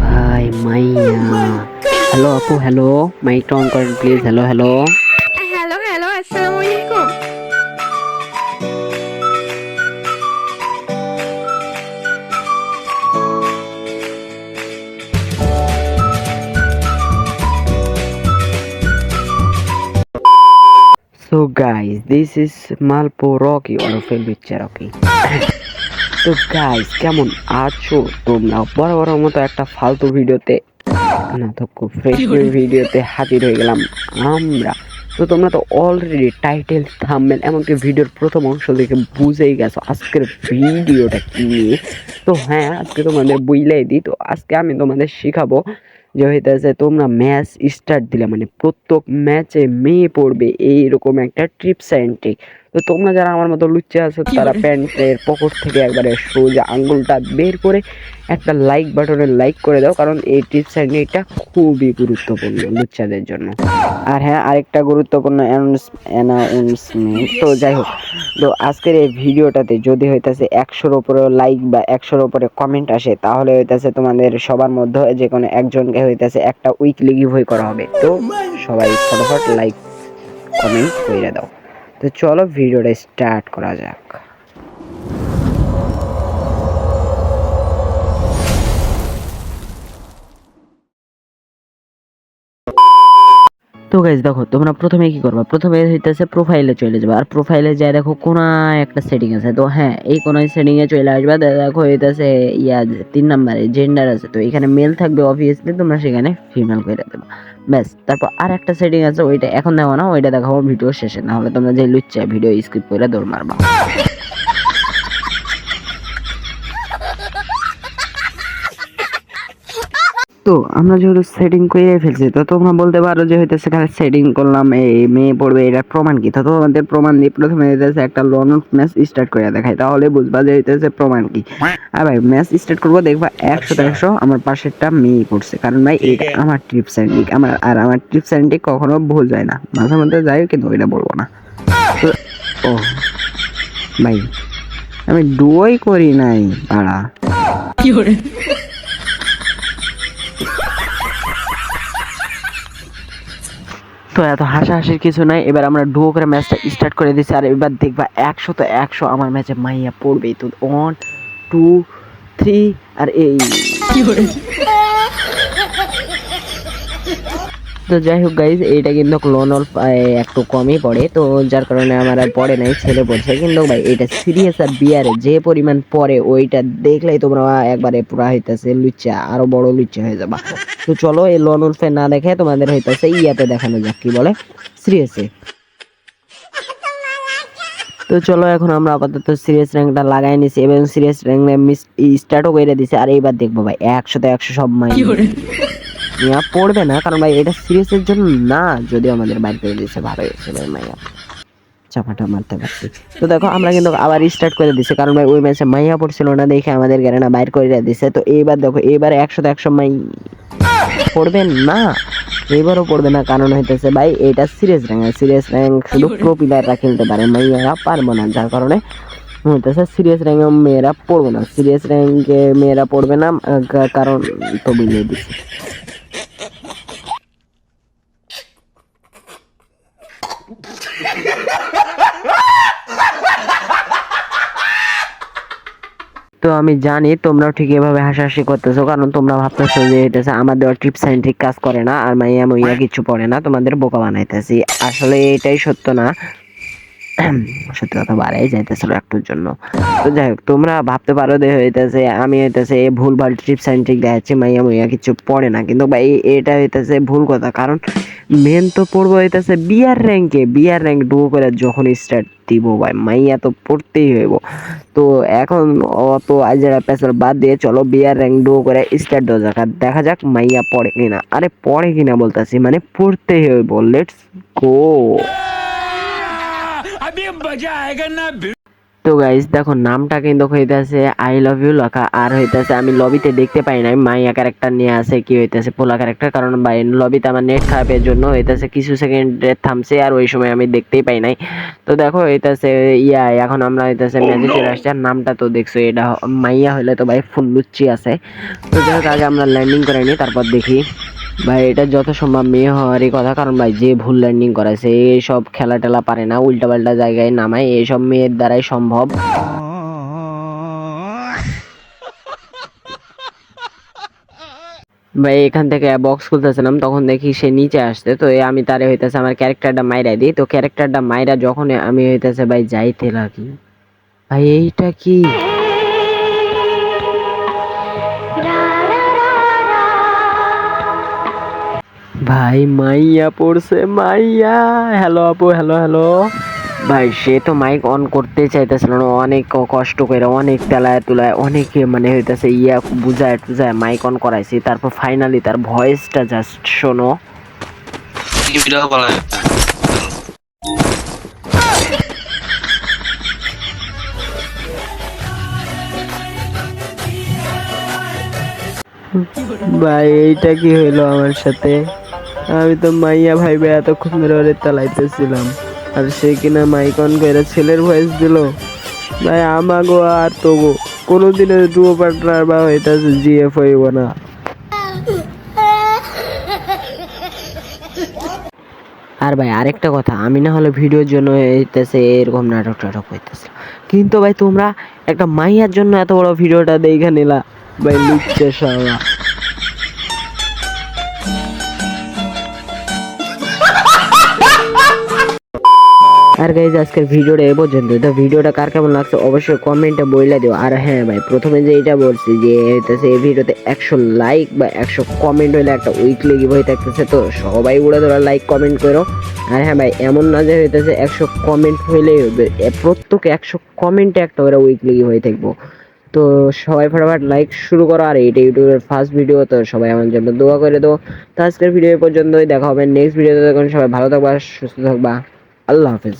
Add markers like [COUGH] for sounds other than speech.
ভাই মাইয়া হ্যালো আপু হ্যালো মাইকটা অন করেন please hello hello hello hello আসসালামু আলাইকুম সো গাইস দিস ইজ মালপো রকি অর ফেলবিট রকি তো গাইস কেমন আছো তোমরা? বড় বড় মতো একটা ফালতু ভিডিওতে না তো খুব ফ্রেশ ভিডিওতে হাজির হয়ে গেলাম আমরা। তো তোমরা তো অলরেডি টাইটেল থাম্বনেল এমনকি ভিডিওর প্রথম অংশ দেখে বুঝেই গেছো আজকের ভিডিওটা কি নিয়ে। তো হ্যাঁ আজকে তোমাদের বুঝলাই দিই। তো আজকে আমি তোমাদের শেখাবো যে হইতেছে তোমরা ম্যাচ স্টার্ট দিলে মানে প্রত্যেক ম্যাচে মেয়ে পড়বে এইরকম একটা ট্রিপস অ্যান্ড ট্রিক তো তোমরা যারা আমার মতো লুচ্চে আছো তারা প্যান্টের পকেট থেকে একবারে সোজা আঙ্গুলটা বের করে একটা লাইক বাটনে লাইক করে দাও কারণ এই টিপস অ্যান্ড ট্রিকটা খুবই গুরুত্বপূর্ণ লুচ্চাদের জন্য। আর হ্যাঁ আরেকটা গুরুত্বপূর্ণ অ্যানাউন্সমেন্ট তো যাই হোক তো আজকের এই ভিডিওটাতে যদি হইতাছে একশোর ওপরে লাইক বা একশোর ওপরে কমেন্ট আসে তাহলে হইতাছে তোমাদের সবার মধ্যে যে কোনো একজনকে হইতাছে একটা উইকলি গিভওয়ে করা হবে। তো সবাই ফটাফট লাইক কমেন্ট করে দাও। তো চলো ভিডিওটা স্টার্ট করা যাক। তো গাইজ দেখো, তোমরা প্রথমে কি করবা? প্রথমে হইতেছে প্রোফাইলে চলে যাবে। আর প্রোফাইলে যায় দেখো কোনায় একটা সেটিং আছে। তো হ্যাঁ এই কোনায় সেটিং এ চলে আসবে। দেখো, হইতেছে ইয়া, তিন নাম্বারে জেন্ডার আছে। তো এখানে মেল থাকবে অবভিয়াসলি তোমরা সেখানে ফিমেল করে দেবে। ব্যাস, তারপর আর একটা সেটিং আছে, ওইটা এখন দেখো না, ওইটা দেখাবো ভিডিও শেষে। না হলে তোমরা যে লুচ্চা ভিডিও স্কিপ করে দৌড় মারবা। তো আমরা যেহেতু সেটিং করে ফেলছি তো তোমরা বলতে পারো যে হইতেছে সেখানে সেটিং করলাম এই মেয়ে পড়বে এটার প্রমাণ কি? তো তোমাদের প্রমাণ দিয়ে প্রথমে হইতেছে একটা লোন ম্যাচ স্টার্ট করে দেখাই তাহলে বুঝবা যে হইতেছে প্রমাণ কি। আর ভাই ম্যাচ স্টার্ট করব দেখবা একশো একশো আমার পাশেরটা মেয়ে পড়ছে কারণ ভাই এটা আমার ট্রিপস অ্যান্ড আমার আর আমার ট্রিপস অ্যান্ড কখনো ভুল যায় না মাঝে মধ্যে যাই কিন্তু ওইটা বলব না। তো ও ভাই আমি ডুয়োই করি নাই পাড়া তো এত হাসাহাসির কিছু নাই। এবার আমরা ডুয়ো করে ম্যাচটা স্টার্ট করে দিচ্ছি। আর এবার দেখবা একশো তো একশো আমার ম্যাচে মাইয়া পড়বেই তো। ওয়ান টু থ্রি আর এই। তো যাই হোক গাইজ এইটা কিন্তু লোন অল্প একটু কমই পড়ে। তো যার কারণে আমার আর পড়ে নাই, ছেলে পড়ছে। কিন্তু ভাই, এটা সিরিয়াস আর বিয়ারে যে পরিমাণ পড়ে, ওইটা দেখলেই তোমরা একবারে পুরা হইতেছে লুচ্চা, আরও বড় লুচ্চা হয়ে যাবা। তো চলো এই লোন উল্ফে না দেখে তোমাদের হইতাছে ইয়াতে দেখানো যাক কি বলে। সিরিয়াসে তো চলো এখন আমরা আপাতত সিরিয়াস র্যাঙ্কটা লাগাই নিছি এবং সিরিয়াস র্যাঙ্ক স্টার্টও করে দিছি। আর এইবার দেখব ভাই, একশোতে একশো সব মাই মাইয়া পড়বে না কারণ ভাই এটা সিরিয়াসের জন্য না যদি আমাদের বাইর করে দিয়েছে ভালো হয়েছে ভাই মাইয়া। চাপাটা মারতে পারছি। তো দেখো আমরা কিন্তু আবার স্টার্ট করে দিছি কারণ ভাই ওই ম্যাচে মাইয়া পড়ছিল না দেখে আমাদের গ্যারেনা বাইর করে দিছে। তো এইবার দেখো এইবার একশো তো একশো মাই পড়বে না এবারও পড়বে না কারণ হইতেছে ভাই এটা সিরিয়াস র্যাঙ্ক সিরিয়াস র্যাঙ্ক শুধু প্রো প্লেয়াররা খেলতে পারে মাইয়ারা পারব না যার কারণে হইতেছে সিরিয়াস র্যাঙ্কে মেয়েরা পড়বে না। সিরিয়াস র্যাঙ্কে মেয়েরা পড়বে না কারণ তো বুঝিয়ে দিচ্ছি তো আমি জানি তোমরাও ঠিক এভাবে হাসাহাসি করতেছো, কারণ তোমরা ভাবতেছো যে এটা আমাদের ট্রিপ সাইন্টিফিক কাজ করে না, আর মাইয়া মইয়া কিছু পড়ে না, তোমাদের বোকা বানাইতেছি। আসলে এটাই সত্য না। [CLEARS THROAT] সত্যি কথা বাড়াই যাইতেছিল একটুর জন্য। তো যাই হোক, তোমরা ভাবতে পারো যে হইতেছে, আমি হইতেছে ভুল ভালো ট্রিপ সাইন্টিফিক দেখাচ্ছি, মাইয়া মইয়া কিছু পড়ে না। কিন্তু ভাই, এটা হইতেছে ভুল কথা, কারণ মেন তো পড়ব হইতেছে বিয়ার র্যাঙ্কে বিয়ার র্যাঙ্ক ডুবো করে যখন স্টার্ট দিব ভাই, মাইয়া তো পড়তেই হইব। তো এখন অত আজরা পেছাল বাদ দিয়ে চলো বিয়ার র্যাঙ্ক ডুবো করে স্টার্ট দেওয়া যাক। আর দেখা যাক মাইয়া পড়ে কিনা। আরে পড়ে কিনা বলতেছি মানে পড়তেই হইব। লেটস গো তো গাইস দেখো নামটা কিন্তু হইতাছে আই লাভ ইউ লেখা। আর হইতাছে আমি লবিতে দেখতে পাই নাই মাইয়া ক্যারেক্টার নিয়ে আছে কি হইতেছে পোলা ক্যারেক্টার কারণ ভাই লবিতে আমার নেট খারাপের জন্য হইতাছে কিছু সেকেন্ডে থামছে আর ওই সময় আমি দেখতেই পাই নাই। তো দেখো হইতাছে ইয়া এখন আমরা হইতাছে ম্যাজিক চলে আসছে আর নামটা তো দেখছ এটা মাইয়া হইলে তো ভাই ফুল লুচ্চি আছে। তো যাই আগে আমরা ল্যান্ডিং করে নিই তারপর দেখি। ভাই, এটা যত সম্ভব মেয়ে হওয়ারই কথা। কারণ ভাই, যে ভুল ল্যান্ডিং করেছে এইসব খেলা টেলা পারে না উল্টা পাল্টা জায়গায় নামায়। এইসব মেয়ের দ্বারাই সম্ভব। ভাই, এখান থেকে বক্স খুলতেছিলাম, তখন দেখি সে নিচে আসছে। তো আমি তারে হইতেছে আমার ক্যারেক্টারটা মাইরা দিই। তো ক্যারেক্টারটা মাইরা যখন আমি হইতেছে, ভাই, যাইতে লাগি। ভাই, এইটা কি? ভাই, মাইয়া পড়ছে, মাইয়া। হ্যালো আপু হ্যালো হ্যালো ভাই, সে তো মাইক অন করতে চাইতেছিল না, অনেক কষ্ট করে, অনেক তেলায় তুলায়, অনেক মানে হইতেছে ইয়া বুঝায় টুজায় মাইক অন করাইছি, তারপর ফাইনালি তার ভয়েসটা জাস্ট শোনো। ভাই, এইটা কি হইল আমার সাথে? আমি তো মাইয়া ভাই ভাই এতক্ষণ ধরে ওরে তালাইতেছিলাম। আর সে কিনা মাইক অন করে ছেলের ভয়েস দিল, ভাই, আমাগো আর তবু কোনোদিনের দুও পার্টনার বা হইতাছে জিএফ হইব না। আর ভাই, আরেকটা কথা, আমি না হলে ভিডিওর জন্য হইতেছে এরকম নাটক টাটক হইতেছে কিন্তু ভাই, তোমরা একটা মাইয়ার জন্য এত বড় ভিডিওটা দেখে নিলা। ভাই লুচ্ছে সবা আর গাইজ আজকের ভিডিওটা এ পর্যন্ত। তো ভিডিওটা কার কেমন লাগছে অবশ্যই কমেন্টে বইলা দিও। আর হ্যাঁ ভাই, প্রথমে যে এটা বলছি যে এই ভিডিওতে একশো লাইক বা একশো কমেন্ট হইলে একটা উইকলি গিভওয়ে থাকতেছে। তো সবাই উড়ে ধরা লাইক কমেন্ট করো। আর হ্যাঁ ভাই, এমন না যে হইতেছে একশো কমেন্ট হইলেই হবে একশো কমেন্টে একটা করে উইকলি গিভওয়ে থাকব। তো সবাই ফটাফট লাইক শুরু করো। আর এইটা ইউটিউবের ফার্স্ট ভিডিও তো সবাই আমার জন্য দোয়া করে দেবো তো আজকের ভিডিও পর্যন্তই। দেখা হবে নেক্সট ভিডিওতে তখন সবাই ভালো থাকবা, সুস্থ থাকবা। আল্লাহ হাফেজ